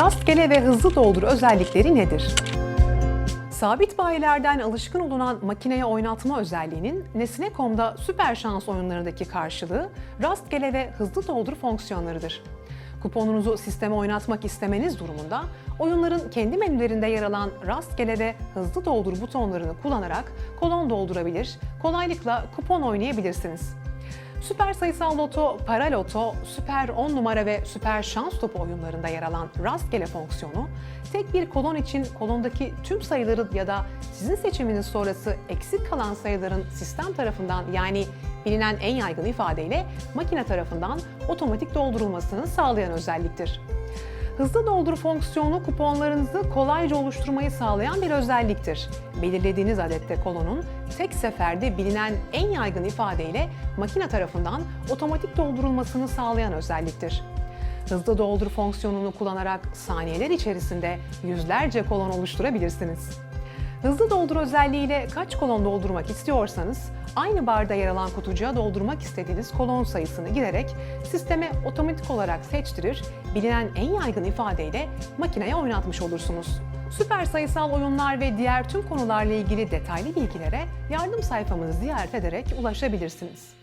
Rastgele ve hızlı doldur özellikleri nedir? Sabit bayilerden alışkın olunan makineye oynatma özelliğinin Nesne.com'da süper şans oyunlarındaki karşılığı rastgele ve hızlı doldur fonksiyonlarıdır. Kuponunuzu sisteme oynatmak istemeniz durumunda oyunların kendi menülerinde yer alan rastgele ve hızlı doldur butonlarını kullanarak kolon doldurabilir, kolaylıkla kupon oynayabilirsiniz. Süper sayısal loto, para loto, süper 10 numara ve süper şans topu oyunlarında yer alan rastgele fonksiyonu, tek bir kolon için kolondaki tüm sayıları ya da sizin seçiminiz sonrası eksik kalan sayıların sistem tarafından yani bilinen en yaygın ifadeyle makine tarafından otomatik doldurulmasını sağlayan özelliktir. Hızlı doldur fonksiyonu kuponlarınızı kolayca oluşturmayı sağlayan bir özelliktir. Belirlediğiniz adette kolonun tek seferde bilinen en yaygın ifadeyle makine tarafından otomatik doldurulmasını sağlayan özelliktir. Hızlı doldur fonksiyonunu kullanarak saniyeler içerisinde yüzlerce kolon oluşturabilirsiniz. Hızlı doldur özelliğiyle kaç kolon doldurmak istiyorsanız aynı barda yer alan kutucuğa doldurmak istediğiniz kolon sayısını girerek sisteme otomatik olarak seçtirir, bilinen en yaygın ifadeyle makineye oynatmış olursunuz. Süper sayısal oyunlar ve diğer tüm konularla ilgili detaylı bilgilere yardım sayfamızı ziyaret ederek ulaşabilirsiniz.